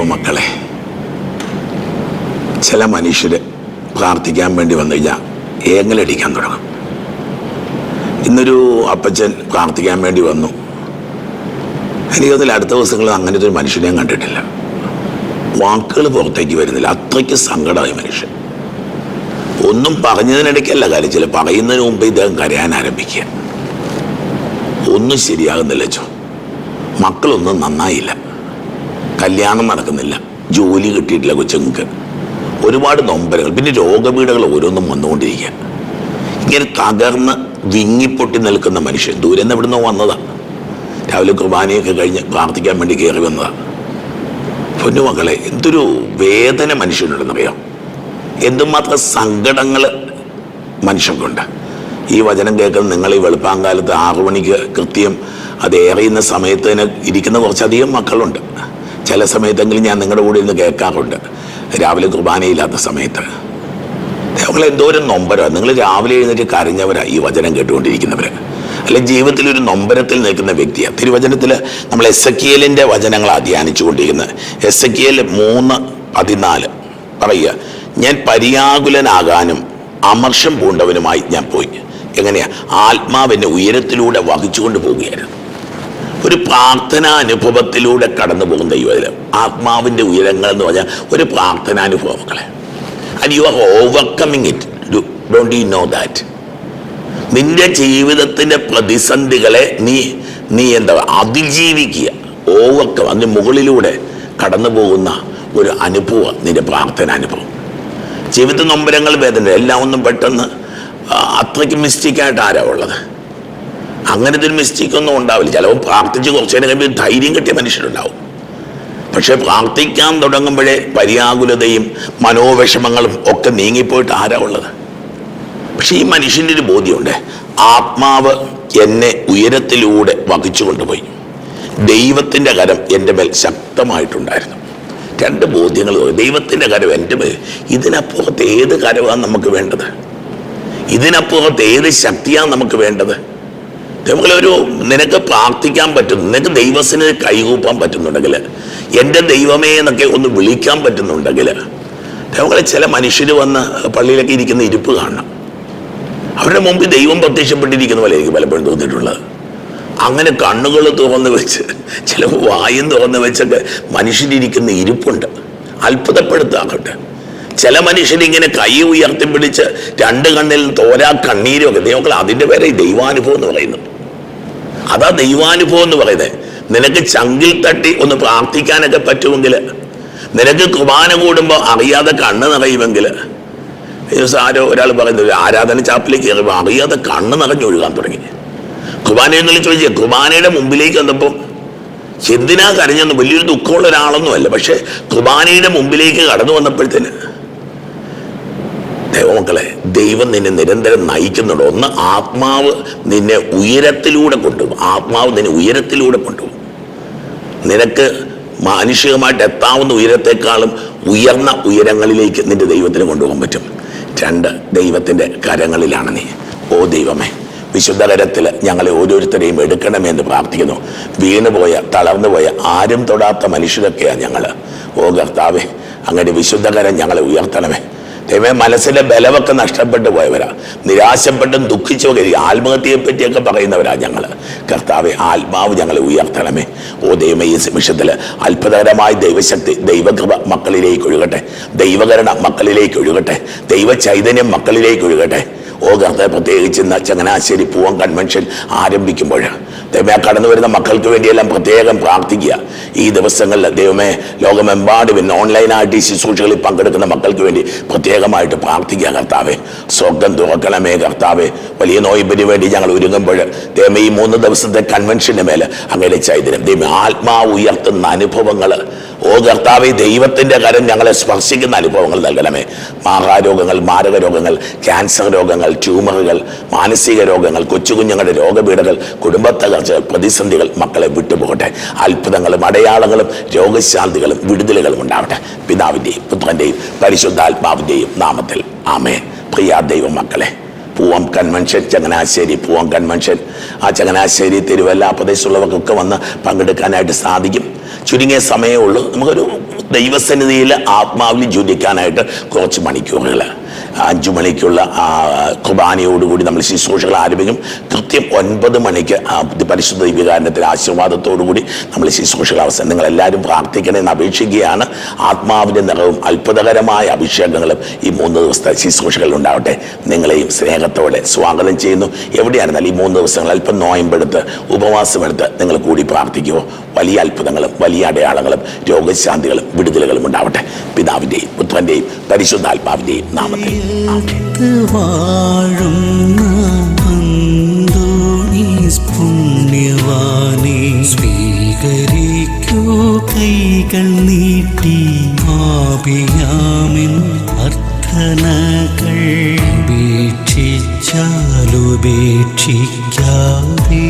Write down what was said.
ദൈവമക്കളെ ചില മനുഷ്യർ പ്രാർത്ഥിക്കാൻ വേണ്ടി വന്നു കഴിഞ്ഞാൽ ഏങ്ങലടിക്കാൻ തുടങ്ങും. ഇന്നൊരു അപ്പച്ചൻ പ്രാർത്ഥിക്കാൻ വേണ്ടി വന്നു. എനിക്ക് തോന്നുന്നില്ല അടുത്ത ദിവസങ്ങളിൽ അങ്ങനത്തെ ഒരു മനുഷ്യനെ കണ്ടിട്ടില്ല. വാക്കുകൾ പുറത്തേക്ക് വരുന്നില്ല. അത്രയ്ക്ക് സങ്കടമായി മനുഷ്യൻ. ഒന്നും പറഞ്ഞതിനിടയ്ക്കല്ല കാര്യം. ചില പറയുന്നതിന് മുമ്പ് ഇദ്ദേഹം കരയാൻ ആരംഭിക്കുക. ഒന്നും ശരിയാകുന്നില്ല ചോ മക്കളൊന്നും നന്നായില്ല. കല്യാണം നടക്കുന്നില്ല. ജോലി കിട്ടിയിട്ടില്ല കൊച്ചുങ്ങൾക്ക്. ഒരുപാട് നൊമ്പരങ്ങൾ. പിന്നെ രോഗപീഠകൾ ഓരോന്നും വന്നുകൊണ്ടിരിക്കുക ഇങ്ങനെ തകർന്ന് വിങ്ങിപ്പൊട്ടി നിൽക്കുന്ന മനുഷ്യൻ ദൂരെ നിന്ന് ഇവിടുന്ന് വന്നതാണ് രാവിലെ കുർബാനയൊക്കെ കഴിഞ്ഞ് പ്രാർത്ഥിക്കാൻ വേണ്ടി കയറി വന്നതാണ് പൊന്നുമക്കളെ എന്തൊരു വേദന മനുഷ്യനുണ്ടെന്നറിയാം എന്തുമാത്രം സങ്കടങ്ങൾ മനുഷ്യർക്കുണ്ട്. ഈ വചനം കേൾക്കുന്ന നിങ്ങൾ ഈ വെളുപ്പാങ്കാലത്ത് ആറു മണിക്ക് കൃത്യം അത് ഏറിയുന്ന സമയത്ത് തന്നെ ഇരിക്കുന്ന കുറച്ചധികം മക്കളുണ്ട്. ചില സമയത്തെങ്കിലും ഞാൻ നിങ്ങളുടെ കൂടെ ഇരുന്ന് കേൾക്കാറുണ്ട്. രാവിലെ കുർബാനയില്ലാത്ത സമയത്ത്. നിങ്ങൾ എന്തോരം നൊമ്പരോ നിങ്ങൾ രാവിലെ എഴുന്നേറ്റ് കരഞ്ഞവരാ ഈ വചനം കേട്ടുകൊണ്ടിരിക്കുന്നവർ അല്ലെ ജീവിതത്തിൽ ഒരു നൊമ്പരത്തിൽ നിൽക്കുന്ന വ്യക്തിയാണ് തിരുവചനത്തിൽ നമ്മൾ എസ് എ കിയലിന്റെ വചനങ്ങളാണ് ധ്യാനിച്ചു കൊണ്ടിരിക്കുന്നത് എസ് എ കിയൽ മൂന്ന് പതിനാല്. പറയുക ഞാൻ പര്യാകുലനാകാനും അമർഷം പൂണ്ടവനുമായി ഞാൻ പോയി. എങ്ങനെയാ? ആത്മാവിനെ ഉയരത്തിലൂടെ വഹിച്ചുകൊണ്ട് പോവുകയായിരുന്നു. ഒരു പ്രാർത്ഥനാനുഭവത്തിലൂടെ കടന്നു പോകുന്ന യുവതി ആത്മാവിന്റെ ഉയരങ്ങൾ എന്ന് പറഞ്ഞാൽ ഒരു പ്രാർത്ഥനാനുഭവം മക്കളെ. And you are overcoming it don't you know that നിന്റെ ജീവിതത്തിന്റെ പ്രതിസന്ധികളെ നീ നീ എന്താ അതിജീവിക്കുക. ഓവർകം അതിന് മുകളിലൂടെ കടന്നു പോകുന്ന ഒരു അനുഭവം നിന്റെ പ്രാർത്ഥനാനുഭവം ജീവിത നൊമ്പരങ്ങൾ വേദന എല്ലാം ഒന്നും പെട്ടെന്ന് അത്രയ്ക്ക് മിസ്റ്റേക്കായിട്ട് ആരാ ഉള്ളത്? അങ്ങനത്തെ ഒരു മിസ്റ്റേക്ക് ഒന്നും ഉണ്ടാവില്ല. ചിലപ്പോൾ പ്രാർത്ഥിച്ച് കുറച്ച് നേരം കഴിയുമ്പോൾ ധൈര്യം കിട്ടിയ മനുഷ്യരുണ്ടാവും. പക്ഷേ പ്രാർത്ഥിക്കാൻ തുടങ്ങുമ്പോഴേ പര്യാകുലതയും മനോവിഷമങ്ങളും ഒക്കെ നീങ്ങിപ്പോയിട്ട് ആരാ ഉള്ളത്? പക്ഷെ ഈ മനുഷ്യന്റെ ഒരു ബോധ്യമുണ്ട്. ആത്മാവ് എന്നെ ഉയരത്തിലൂടെ വഹിച്ചു കൊണ്ടുപോയി. ദൈവത്തിന്റെ കരം എന്റെ മേൽ ശക്തമായിട്ടുണ്ടായിരുന്നു. രണ്ട് ബോധ്യങ്ങൾ. ദൈവത്തിന്റെ കരം എന്റെ മേൽ. ഇതിനപ്പുറത്ത് ഏത് കരമാണ് നമുക്ക് വേണ്ടത്? ഇതിനപ്പുറത്ത് ഏത് ശക്തിയാണ് നമുക്ക് വേണ്ടത്? ഒരു നിനക്ക് പ്രാർത്ഥിക്കാൻ പറ്റും നിനക്ക് ദൈവത്തിന് കൈകൂപ്പാൻ പറ്റുന്നുണ്ടെങ്കിൽ എന്റെ ദൈവമേ എന്നൊക്കെ ഒന്ന് വിളിക്കാൻ പറ്റുന്നുണ്ടെങ്കിൽ നമ്മളെ ചില മനുഷ്യർ വന്ന് പള്ളിയിലൊക്കെ ഇരിക്കുന്ന ഇരിപ്പ് കാണണം. അവരുടെ മുമ്പിൽ ദൈവം പ്രത്യക്ഷപ്പെട്ടിരിക്കുന്ന പോലെ എനിക്ക് പലപ്പോഴും തോന്നിയിട്ടുള്ളത്. അങ്ങനെ കണ്ണുകൾ തുറന്ന് വെച്ച് ചിലപ്പോൾ വായും തുറന്ന് വെച്ചൊക്കെ മനുഷ്യരിരിക്കുന്ന ഇരിപ്പുണ്ട്. അത്ഭുതപ്പെടുത്താറുണ്ട്. ചില മനുഷ്യരിങ്ങനെ കൈ ഉയർത്തി പിടിച്ച് രണ്ട് കണ്ണിൽ തോരാ കണ്ണീരും ഒക്കെ ദൈവങ്ങൾ അതിന്റെ പേരെ ദൈവാനുഭവം എന്ന് പറയുന്നു അതാ ദൈവാനുഭവം എന്ന് പറയുന്നത്. നിനക്ക് ചങ്കിൽ തട്ടി ഒന്ന് പ്രാർത്ഥിക്കാനൊക്കെ പറ്റുമെങ്കിൽ നിനക്ക് കുർബാന കൂടുമ്പോൾ അറിയാതെ കണ്ണ് നിറയുമെങ്കിൽ ആരോ ഒരാൾ പറയുന്നത് ആരാധന ചാപ്പിലേക്ക് കയറുമ്പോൾ അറിയാതെ കണ്ണ് നിറഞ്ഞൊഴുകാൻ തുടങ്ങി. കുർബാന എന്നുള്ള ചോദിച്ചാൽ കുർബാനയുടെ മുമ്പിലേക്ക് വന്നപ്പോൾ എന്തിനാ കരഞ്ഞെന്ന് വലിയൊരു ദുഃഖമുള്ള ഒരാളൊന്നുമല്ല. പക്ഷേ കുർബാനയുടെ മുമ്പിലേക്ക് കടന്നു വന്നപ്പോഴത്തേന് ദൈവമക്കളെ ദൈവം നിന്നെ നിരന്തരം നയിക്കുന്നുണ്ട്. ഒന്ന് ആത്മാവ് നിന്നെ ഉയരത്തിലൂടെ കൊണ്ടുപോകും. ആത്മാവ് നിന്നെ ഉയരത്തിലൂടെ കൊണ്ടുപോകും. നിനക്ക് മാനുഷികമായിട്ട് എത്താവുന്ന ഉയരത്തെക്കാളും ഉയർന്ന ഉയരങ്ങളിലേക്ക് നിന്റെ ദൈവത്തിന് കൊണ്ടുപോകാൻ പറ്റും. രണ്ട് ദൈവത്തിന്റെ കരങ്ങളിലാണ് നീ. ഓ ദൈവമേ വിശുദ്ധ കരത്തിൽ ഞങ്ങളെ ഓരോരുത്തരെയും എടുക്കണമേ എന്ന് പ്രാർത്ഥിക്കുന്നു. വീണുപോയ തളർന്നുപോയ ആരും തൊടാത്ത മനുഷ്യരൊക്കെയാണ് ഞങ്ങൾ ഓ കർത്താവേ അങ്ങനെ വിശുദ്ധകരം ഞങ്ങളെ ഉയർത്തണമേ. ദൈവമേ മനസ്സിലെ ബലമൊക്കെ നഷ്ടപ്പെട്ടു പോയവരാ. നിരാശപ്പെട്ടും ദുഃഖിച്ചൊക്കെ ആത്മഹത്യയെ പറ്റിയൊക്കെ പറയുന്നവരാ ഞങ്ങൾ കർത്താവെ ആത്മാവ് ഞങ്ങളെ ഉയർത്തണമേ. ഓ ദൈവമേ ഈ നിമിഷത്തിൽ അത്ഭുതകരമായ ദൈവശക്തി ദൈവകൃപ മക്കളിലേക്ക് ഒഴുകട്ടെ. ദൈവകരണ മക്കളിലേക്ക് ഒഴുകട്ടെ. ദൈവ ചൈതന്യം മക്കളിലേക്ക് ഒഴുകട്ടെ. കർത്താവ് പ്രത്യേകിച്ച് ചങ്ങനാശ്ശേരി പൂവം കൺവെൻഷൻ ആരംഭിക്കുമ്പോൾ ദൈവമേ കടന്നു വരുന്ന മക്കൾക്ക് വേണ്ടിയെല്ലാം പ്രത്യേകം പ്രാർത്ഥിക്കുക. ഈ ദിവസങ്ങളിൽ ദൈവമേ ലോകമെമ്പാടും പിന്നെ ഓൺലൈനായിട്ട് ഈ ശുശ്രൂഷകളിൽ പങ്കെടുക്കുന്ന മക്കൾക്ക് വേണ്ടി പ്രത്യേകമായിട്ട് പ്രാർത്ഥിക്കുക കർത്താവേ. സ്വർഗം തുറക്കണമേ കർത്താവെ. വലിയ നോയിപ്പിന് വേണ്ടി ഞങ്ങൾ ഒരുങ്ങുമ്പോൾ ദൈവമേ ഈ മൂന്ന് ദിവസത്തെ കൺവെൻഷന്റെ മേലെ അങ്ങനെ ചൈതന്യം. ദൈവം ആത്മാവ് ഉയർത്തുന്ന അനുഭവങ്ങൾ ഓ കർത്താവ് ദൈവത്തിന്റെ കരം ഞങ്ങളെ സ്പർശിക്കുന്ന അനുഭവങ്ങൾ നൽകണമേ. മാഹാരോഗങ്ങൾ മാരക രോഗങ്ങൾ ക്യാൻസർ രോഗങ്ങൾ ട്യൂമറുകൾ മാനസിക രോഗങ്ങൾ കൊച്ചുകുഞ്ഞുങ്ങളുടെ രോഗപീഠകൾ കുടുംബത്തകർച്ചകൾ പ്രതിസന്ധികൾ മക്കളെ വിട്ടുപോകട്ടെ. അത്ഭുതങ്ങളും അടയാളങ്ങളും രോഗശാന്തികളും വിടുതലുകളും ഉണ്ടാവട്ടെ. പിതാവിന്റെയും പുത്രന്റെയും പരിശുദ്ധാത്മാവിന്റെയും നാമത്തിൽ. ആമേ പ്രിയ ദൈവം മക്കളെ പൂവം കൺവെൻഷൻ ചങ്ങനാശ്ശേരി പൂവം കൺവെൻഷൻ. ആ ചങ്ങനാശ്ശേരി തിരുവല്ല പ്രദേശമുള്ളവർക്കൊക്കെ വന്ന് പങ്കെടുക്കാനായിട്ട് സാധിക്കും. ചുരുങ്ങിയ സമയമേ ഉള്ളൂ. നമുക്കൊരു ദൈവസന്നിധിയിൽ ആത്മാവിൽ ജ്വലിക്കാനായിട്ട് കുറച്ച് മണിക്കൂറുകൾ അഞ്ചു മണിക്കുള്ള കുർബാനയോടുകൂടി നമ്മൾ ശുശ്രൂഷകൾ ആരംഭിക്കും. കൃത്യം ഒൻപത് മണിക്ക് പരിശുദ്ധ വികാരത്തിന്റെ ആശീർവാദത്തോടുകൂടി നമ്മൾ ശുശ്രൂഷകൾ അവസാനം നിങ്ങൾ എല്ലാവരും പ്രാർത്ഥിക്കണമെന്ന് അപേക്ഷിക്കുകയാണ്. ആത്മാവിന്റെ നിറവും അത്ഭുതകരമായ അഭിഷേകങ്ങളും ഈ മൂന്ന് ദിവസത്തെ ശുശ്രൂഷകളിൽ ഉണ്ടാവട്ടെ. നിങ്ങളെയും സ്നേഹത്തോടെ സ്വാഗതം ചെയ്യുന്നു. എവിടെയായിരുന്നാൽ ഈ മൂന്ന് ദിവസങ്ങൾ അല്പം നോയമ്പെടുത്ത് ഉപവാസമെടുത്ത് നിങ്ങൾ കൂടി പ്രാർത്ഥിക്കുമോ വലിയ അത്ഭുതങ്ങളും വലിയ അടയാളങ്ങളും രോഗശാന്തികളും വിടുതലുകളും ഉണ്ടാവട്ടെ. പിതാവിന്റെയും പുത്രന്റെയും പരിശുദ്ധാത്മാവിന്റെയും നാമത്തിൽ. സ്വീകരിക്കൂ കൈകൾ നീട്ടി ആപിയാമിൻ അർത്ഥനകൾ ഉപേക്ഷിച്ചാലുപേക്ഷിക്കാതെ